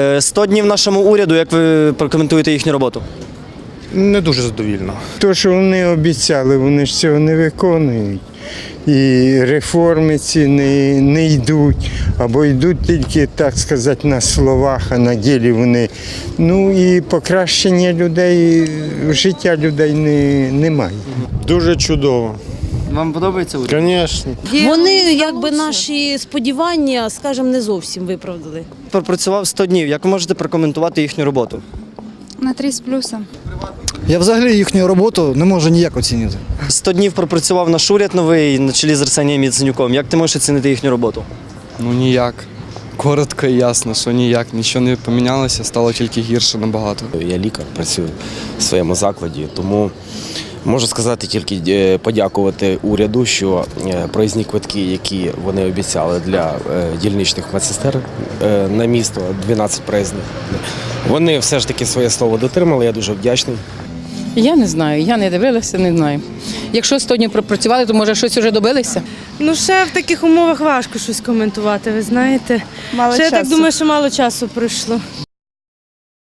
Е, 100 днів нашому уряду, як ви прокоментуєте їхню роботу? Не дуже задовільно. То, що вони обіцяли, вони ж цього не виконують. І реформи ці не, не йдуть, або йдуть тільки, так сказати, на словах, а на ділі вони. Ну і покращення людей, життя людей не, немає. Дуже чудово. Вам подобається уряд? Звісно. Вони якби наші сподівання, скажімо, не зовсім виправдали. Пропрацював 100 днів. Як ви можете прокоментувати їхню роботу? На три з плюсом. Я взагалі їхню роботу не можу ніяк оцінити. 100 днів пропрацював наш уряд новий на чолі з Арсенієм Яценюком. Як ти можеш оцінити їхню роботу? Ну ніяк. Коротко і ясно, що ніяк. Нічого не помінялося, стало тільки гірше набагато. Я лікар, працюю в своєму закладі, тому можу сказати тільки е, подякувати уряду, що е, проїзні квитки, які вони обіцяли для е, дільничних медсестер на місто, 12 проїзних, вони все ж таки своє слово дотримали. Я дуже вдячний. Я не знаю, я не дивилася, не знаю. Якщо 100 днів пропрацювали, то може щось вже добилися? Ну, ще в таких умовах важко щось коментувати, ви знаєте. Мало ще я так думаю, що мало часу пройшло.